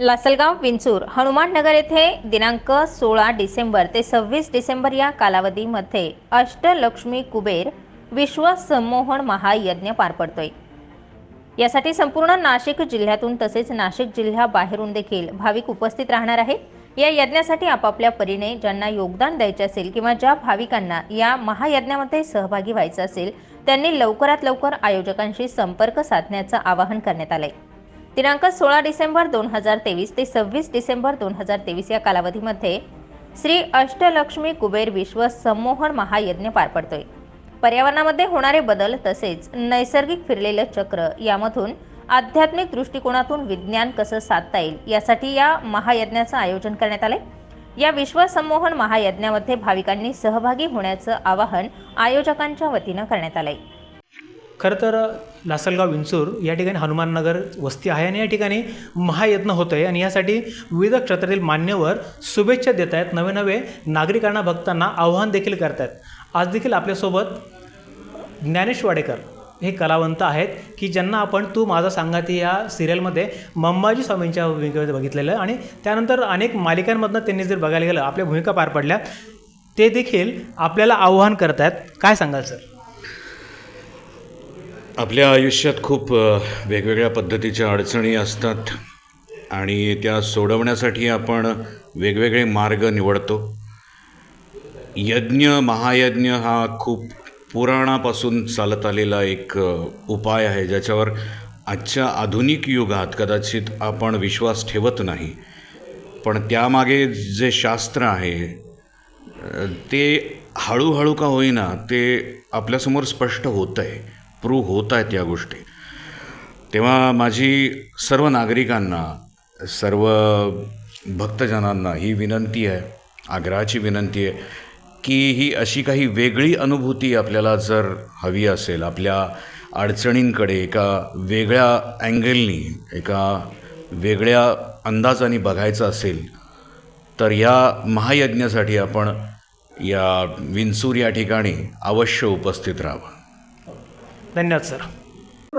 लासलगाव विंचूर हनुमाननगर येथे दिनांक सोळा डिसेंबर ते सव्वीस डिसेंबर या कालावधीमध्ये अष्टलक्ष्मी कुबेर विश्व संमोहन महायज्ञ पार पडतोय. यासाठी संपूर्ण नाशिक जिल्ह्यातून तसेच नाशिक जिल्ह्याबाहेरून देखील भाविक उपस्थित राहणार आहे या यज्ञासाठी आपापल्या परीने ज्यांना योगदान द्यायचे असेल किंवा ज्या भाविकांना या महायज्ञामध्ये सहभागी व्हायचं असेल त्यांनी लवकरात लवकर आयोजकांशी संपर्क साधण्याचं आवाहन करण्यात आलंय. दिनांक सोळा डिसेंबर दोन हजार तेवीस ते सव्वीस डिसेंबर दोन हजार तेवीस या कालावधीमध्ये श्री अष्टलक्ष्मी कुबेर विश्व संमोहन महायज्ञ पार पडतोय. पर्यावरणामध्ये होणारे बदल तसेच नैसर्गिक फिरलेलं चक्र यामधून आध्यात्मिक दृष्टिकोनातून विज्ञान कसं साधता येईल यासाठी या महायज्ञाचं आयोजन करण्यात आले या विश्वसंमोहन महायज्ञामध्ये भाविकांनी सहभागी होण्याचं आवाहन आयोजकांच्या वतीनं करण्यात आलं आहे खरं तर लासलगाव विंचूर या ठिकाणी हनुमाननगर वस्ती आहे आणि या ठिकाणी महायत्न होतं आहे आणि यासाठी विविध क्षेत्रातील मान्यवर शुभेच्छा देत आहेत नवे नवे नागरिकांना भक्तांना आव्हान देखील करत आहेत आज देखील आपल्यासोबत ज्ञानेश वाडेकर हे कलावंत आहेत की ज्यांना आपण तू माझा सांगाती या सिरियलमध्ये मंबाजी स्वामींच्या भूमिकेमध्ये बघितलेलं आणि त्यानंतर अनेक मालिकांमधनं त्यांनी जर बघायला गेलं आपल्या भूमिका पार पडल्या ते देखील आपल्याला आव्हान करत आहेत काय सांगाल सर? आपल्या आयुष्यात खूप वेगवेगळ्या पद्धतीच्या अडचणी असतात आणि त्या सोडवण्यासाठी आपण वेगवेगळे मार्ग निवडतो. यज्ञ महायज्ञ हा खूप पुराणापासून चालत आलेला एक उपाय आहे ज्याच्यावर आजच्या आधुनिक युगात कदाचित आपण विश्वास ठेवत नाही. पण त्यामागे जे शास्त्र आहे ते हळूहळू का होईना ते आपल्यासमोर स्पष्ट होतं आहे प्रूव्ह होत आहेत या गोष्टी. तेव्हा माझी सर्व नागरिकांना सर्व भक्तजनांना ही विनंती आहे आग्रहाची विनंती आहे की ही अशी काही वेगळी अनुभूती आपल्याला जर हवी असेल आपल्या अडचणींकडे एका वेगळ्या अँगलनी एका वेगळ्या अंदाजाने बघायचं असेल तर या महायज्ञासाठी आपण या विंचूर या ठिकाणी अवश्य उपस्थित राहावं. धन्यवाद सर.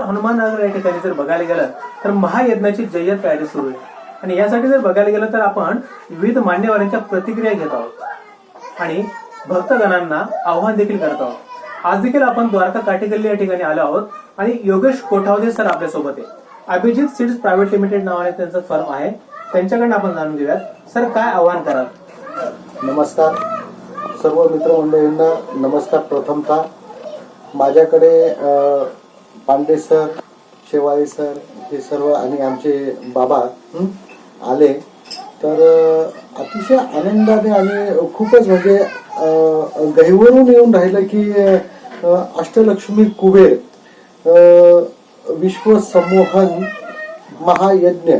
हनुमाननगर या ठिकाणी जर बघायला गेलं तर महायज्ञाची जय्यत तयारी सुरू आहे. आणि यासाठी जर बघायला गेलं तर आपण विविध मान्यवरांच्या प्रतिक्रिया घेत आहोत. आणि भक्तगणांना आव्हान देखील करत आहोत. आज देखील आपण द्वारका काटेगल्ली या ठिकाणी आलो आहोत. आणि योगेश कोठावदे सर आपल्यासोबत आहे. अभिजित सीड्स प्रायव्हेट लिमिटेड नावाने त्यांचं फर्म आहे. त्यांच्याकडनं आपण जाणून घेऊयात. सर काय आव्हान कराल? नमस्कार. सर्व मित्रमंडळींना नमस्कार प्रथमतः. माझ्याकडे पांडे सर शेवाळे सर हे सर्व आणि आमचे बाबा आले. तर अतिशय आनंदाने आणि खूपच म्हणजे गहिवरून येऊन राहिलं की अष्टलक्ष्मी कुबेर विश्वसमोहन महायज्ञ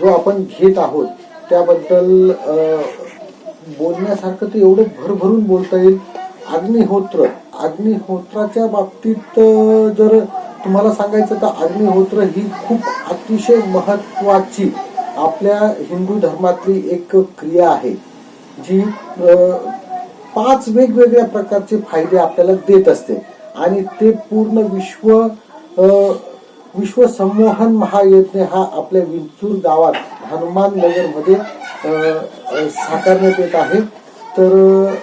जो आपण घेत आहोत त्याबद्दल बोलण्यासारखं ते एवढं भरभरून बोलता येईल. अग्निहोत्र अग्निहोत्राच्या बाबतीत जर तुम्हाला सांगायचं तर अग्निहोत्र ही खूप अतिशय महत्वाची आपल्या हिंदू धर्मातली एक क्रिया आहे जी पाच वेगवेगळ्या प्रकारचे फायदे आपल्याला देत असते. आणि ते पूर्ण विश्व अ, विश्व संमोहन महायज्ञ हा आपल्या विंचूर गावात हनुमान नगरमध्ये साकारण्यात येत आहे. तर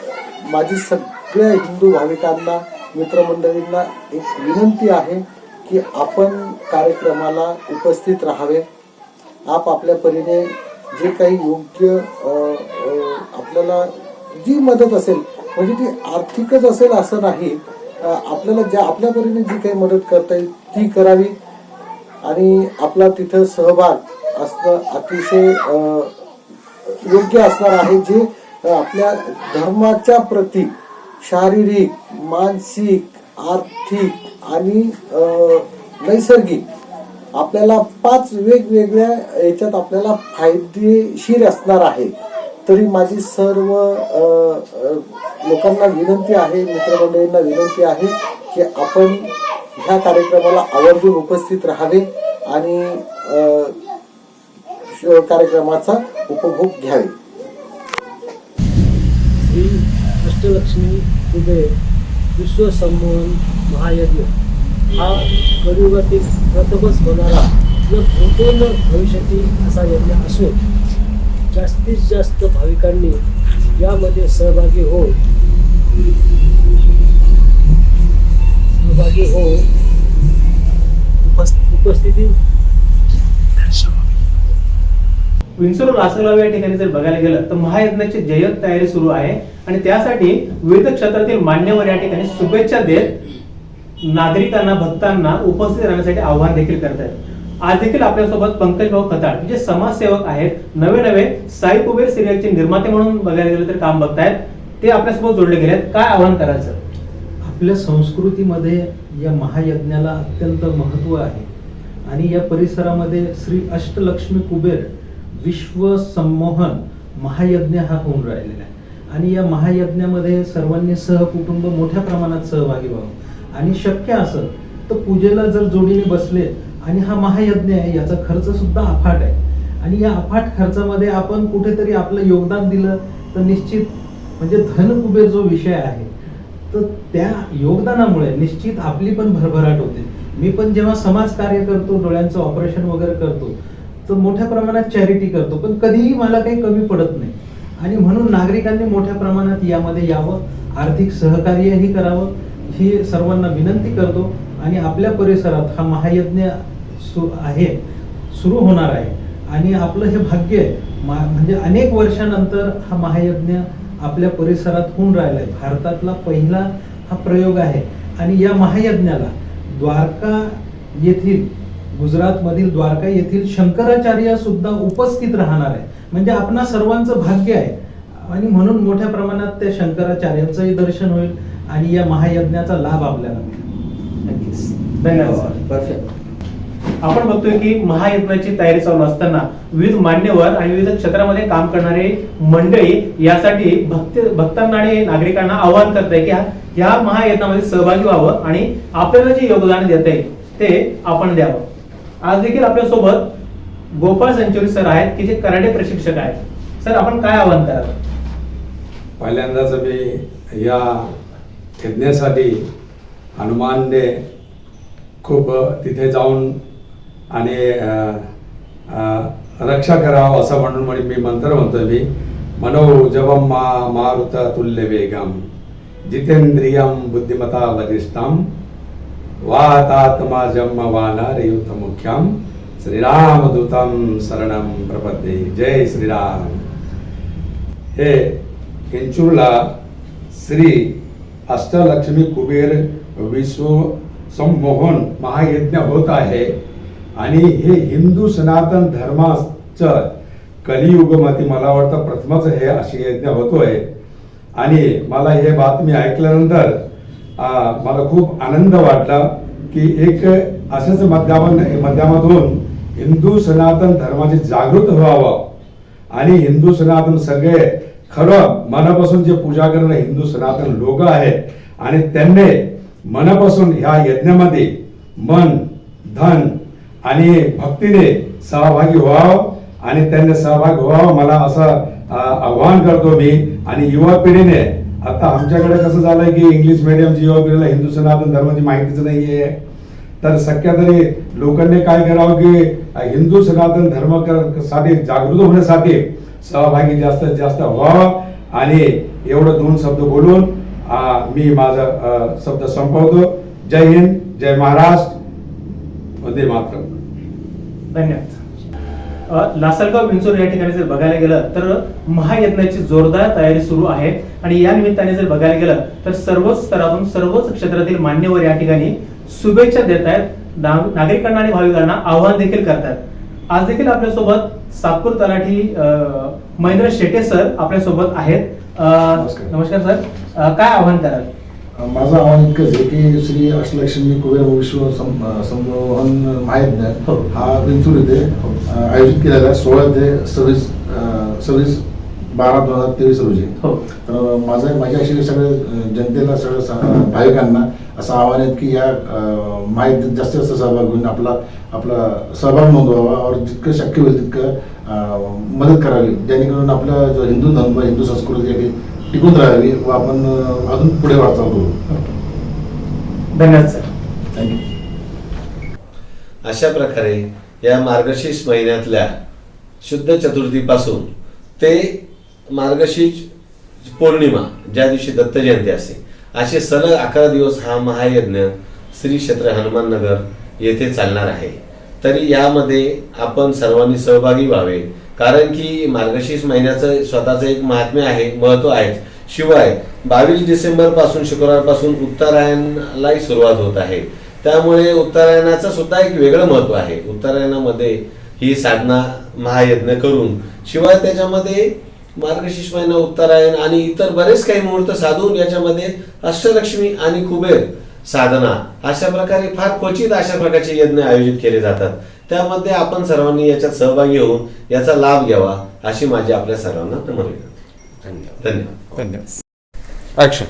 माझी सग आपल्या हिंदू भाविकांना मित्रमंडळींना एक विनंती आहे की आपण कार्यक्रमाला उपस्थित राहावे. आप आपल्या परीने जे काही योग्य आपल्याला जी मदत असेल म्हणजे ती आर्थिकच असेल असं नाही आपल्याला ज्या आपल्या परीने जी काही मदत करता येईल ती करावी. आणि आपला तिथं सहभाग असणं अतिशय योग्य असणार आहे जे आपल्या धर्माच्या प्रती शारीरिक मानसिक आर्थिक आणि नैसर्गिक आपल्याला पाच वेगवेगळ्या याच्यात आपल्याला फायदेशीर असणार आहे. तरी माझी सर्व लोकांना विनंती आहे मित्रमंडळींना विनंती आहे की आपण ह्या कार्यक्रमाला आवर्जून उपस्थित राहावे आणि श- कार्यक्रमाचा उपभोग घ्यावे. श्री अष्टलक्ष्मी पुढे विश्व संमोहन महायज्ञ हा कलियुगातील प्रथमच होणारा न पूर्ण भविष्यातील असा यज्ञ असून जास्तीत जास्त भाविकांनी यामध्ये सहभागी हो सहभागी हो उपस् उपस्थिती विंचूर लासलगाव या ठिकाणी जर बघायला गेलं तर महायज्ञाची जय्यत तयारी सुरू आहे. आणि त्यासाठी विविध क्षेत्रातील मान्यवर या ठिकाणी शुभेच्छा देत नागरिकांना भक्तांना उपस्थित राहण्यासाठी आव्हान देखील करत आहेत. आज देखील आपल्यासोबत पंकज भाऊ खताळ जे समाजसेवक आहेत नवे नवे साई कुबेर सिरियलचे निर्माते म्हणून बघायला गेलं तर काम बघतायत. ते आपल्यासोबत जोडले गेले आहेत काय आव्हान करायचं आपल्या संस्कृतीमध्ये या महायज्ञाला अत्यंत महत्त्व आहे. आणि या परिसरामध्ये श्री अष्टलक्ष्मी कुबेर विश्व संमोहन महायज्ञ हा होऊन राहिलेला आहे. आणि या महायज्ञामध्ये सर्वांनी सहकुटुंब मोठ्या प्रमाणात सहभागी व्हावं. आणि शक्य असं तर पूजेला जर जोडीने बसले आणि हा महायज्ञ आहे याचा खर्च सुद्धा अफाट आहे. आणि या अफाट खर्चामध्ये आपण कुठेतरी आपलं योगदान दिलं तर निश्चित म्हणजे धन कुबेर जो विषय आहे तर त्या योगदानामुळे निश्चित आपली पण भरभराट होते. मी पण जेव्हा समाज कार्य करतो डोळ्यांचं ऑपरेशन वगैरे करतो तर मोठ्या प्रमाणात चॅरिटी करतो. पण कधीही मला काही कमी पडत नाही. आणि म्हणून नागरिकांनी मोठ्या प्रमाणात यामध्ये यावं आर्थिक सहकार्यही करावं ही सर्वांना विनंती करतो. आणि आपल्या परिसरात हा महायज्ञ सु आहे सुरू होणार आहे. आणि आपलं हे भाग्य आहे. मा- म्हणजे अनेक वर्षानंतर हा महायज्ञ आपल्या परिसरात होऊन राहिला आहे. भारतातला पहिला हा प्रयोग आहे. आणि या महायज्ञाला द्वारका येथील गुजरातमधील द्वारका येथील शंकराचार्य सुद्धा उपस्थित राहणार आहे. म्हणजे आपणा सर्वांचं भाग्य आहे. आणि म्हणून मोठ्या प्रमाणात त्या शंकराचार्यांचंही दर्शन होईल आणि या महायज्ञाचा लाभ आपल्याला मिळेल. नक्कीच. धन्यवाद. आपण बघतोय की महायज्ञाची तयारी चालू असताना विविध मान्यवर आणि विविध क्षेत्रामध्ये काम करणारे मंडळी यासाठी भक्त भक्तांना आणि नागरिकांना आवाहन करत आहे की या महायज्ञामध्ये सहभागी व्हावं आणि आपल्याला जे योगदान देत आहे ते आपण द्यावं. आज देखील आपल्यासोबत गोपाळ संचोरी सर आहेत की जे कराटे प्रशिक्षक आहेत. सर आपण काय आवाहन कराल? पहिल्यांदाच मी या खेळण्यासाठी हनुमान डे खूप तिथे जाऊन आणि रक्षा करावं असं म्हणून म्हणे मी मंत्र म्हणतो मी. मनो जवम मा मारुत तुल्य वेगम जितेंद्रियम बुद्धिमता वरिष्ठम वातात्मा जन्म वानरयुत मुख्यम श्रीरामदूतम शरणम प्रपद्ये. जय श्रीराम. हे किंचूरला श्री अष्टलक्ष्मी कुबेर विश्व संमोहन महायज्ञ होत आहे आणि हे हिंदू सनातन धर्माचं कलियुगमध्ये मला वाटतं प्रथमच हे अशी यज्ञ होतोय. आणि मला हे बातमी ऐकल्यानंतर मला खूप आनंद वाटला की एक असंच माध्यमात माध्यमातून हिंदू सनातन धर्माचे जागृत व्हावं. आणि हिंदू सनातन सगळे खरं मनापासून जे पूजा करणं हिंदू सनातन लोक आहेत आणि त्यांनी मनापासून ह्या यज्ञामध्ये मन धन आणि भक्तीने सहभागी व्हावं आणि त्यांनी सहभागी व्हावं मला असं आव्हान करतो मी. आणि युवा पिढीने आता आमच्याकडे कसं झालंय की इंग्लिश मिडियम युवा पिढीला हिंदू सनातन धर्माची माहितीच नाहीये. तर शक्य तरी लोकांनी काय करावं की हिंदू सनातन धर्मसाठी जागृत होण्यासाठी सहभागी जास्तीत जास्त व्हावं आणि एवढं दोन शब्द बोलून मी माझा शब्द संपवतो. जय हिंद जय महाराष्ट्र. वंदे मातरम. धन्यवाद. लासलगाव विंचूर या ठिकाणी जर बघायला गेलं तर महायज्ञाची जोरदार तयारी सुरू आहे. आणि या निमित्ताने जर बघायला गेलं तर सर्वच स्तरातून सर्वच क्षेत्रातील मान्यवर या ठिकाणी शुभेच्छा देत आहेत. नागरिकांना आणि भाविकांना आवाहन देखील करतात. आज देखील आपल्यासोबत सातपूर तलाठी महेंद्र शेटे सर आपल्यासोबत आहेत. नमस्कार. सर. काय आवाहन कराल? माझं आव्हान इतकंच आहे की श्री अष्टलक्ष्मी कुबेर विश्व संमोहन महायज्ञ हो. हा बिंचूर येथे अं, आयोजित केलेला आहे. सोळा ते सव्वीस सव्वीस बारा दोन हजार तेवीस रोजी. हो. तर माझं माझ्या अशी सगळ्या जनतेला सगळ्या भाविकांना असं आव्हान आहे की या अं, माहितीत जास्तीत जास्त सहभाग घेऊन आपला आपला सहभाग नोंदवावा और जितकं शक्य होईल तितकं मदत करावी. जेणेकरून आपला जो हिंदू धर्म हिंदू संस्कृती टिकून राहावी व आपण अजून पुढे वाटचाल करू. धन्यवाद सर. थँक्यू अशा प्रकारे या मार्गशीर्ष महिन्यातल्या शुद्ध चतुर्थीपासून ते मार्गशीर्ष पौर्णिमा ज्या दिवशी दत्त जयंती असते असे सलग अकरा दिवस हा महायज्ञ श्री क्षेत्र हनुमाननगर येथे चालणार आहे. तरी यामध्ये आपण सर्वांनी सहभागी व्हावे कारण की मार्गशीर्ष महिन्याचं स्वतःचं एक महात्म्य आहे महत्त्व आहे. शिवाय बावीस डिसेंबरपासून शुक्रवारपासून उत्तरायणालाही सुरुवात होत आहे. त्यामुळे उत्तरायणाचं सुद्धा एक वेगळं महत्त्व आहे. उत्तरायणामध्ये ही साधना महायज्ञ करून शिवाय त्याच्यामध्ये मार्गशीर्ष महिना उत्तरायण आणि इतर बरेच काही मुहूर्त साधून याच्यामध्ये अष्टलक्ष्मी आणि कुबेर साधना अशा प्रकारे फार क्वचित अशा प्रकारचे यज्ञ आयोजित केले जातात. त्यामध्ये आपण सर्वांनी याच्यात सहभागी होऊन याचा लाभ घ्यावा अशी माझी आपल्या सर्वांना नम्र विनंती. धन्यवाद. धन्यवाद.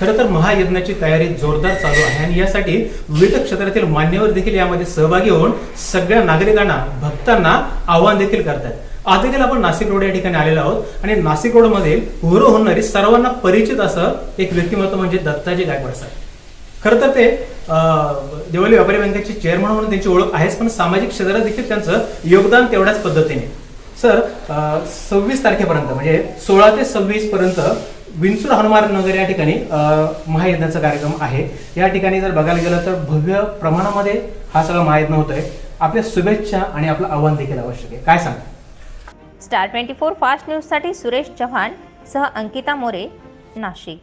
खरं तर महायज्ञाची तयारी जोरदार चालू आहे आणि यासाठी विविध क्षेत्रातील मान्यवर देखील यामध्ये सहभागी होऊन सगळ्या नागरिकांना भक्तांना आवाहन देखील करतात. आज देखील आपण नाशिक रोड या ठिकाणी आलेलो आहोत आणि नाशिक रोडमध्ये उरो होणारी सर्वांना परिचित असं एक व्यक्तिमत्व म्हणजे दत्ताजी गायकवाड सर. खरं तर ते देवली व्यापारी बँकेचे चेअरमन म्हणून त्यांची ओळख आहेच पण सामाजिक क्षेत्रात देखील त्यांचं योगदान तेवढ्याच पद्धतीने. सर सव्वीस तारखेपर्यंत म्हणजे सोळा ते सव्वीस पर्यंत विंचूर हनुमान नगर या ठिकाणी महायज्ञाचा कार्यक्रम आहे. या ठिकाणी जर बघायला गेलं तर भव्य प्रमाणामध्ये हा सगळा महायज्ञ होतोय. आपल्या शुभेच्छा आणि आपलं आव्हान देखील आवश्यक आहे. काय सांगा स्टार ट्वेंटी फोर फास्ट न्यूजसाठी सुरेश चव्हाण सह अंकिता मोरे नाशिक.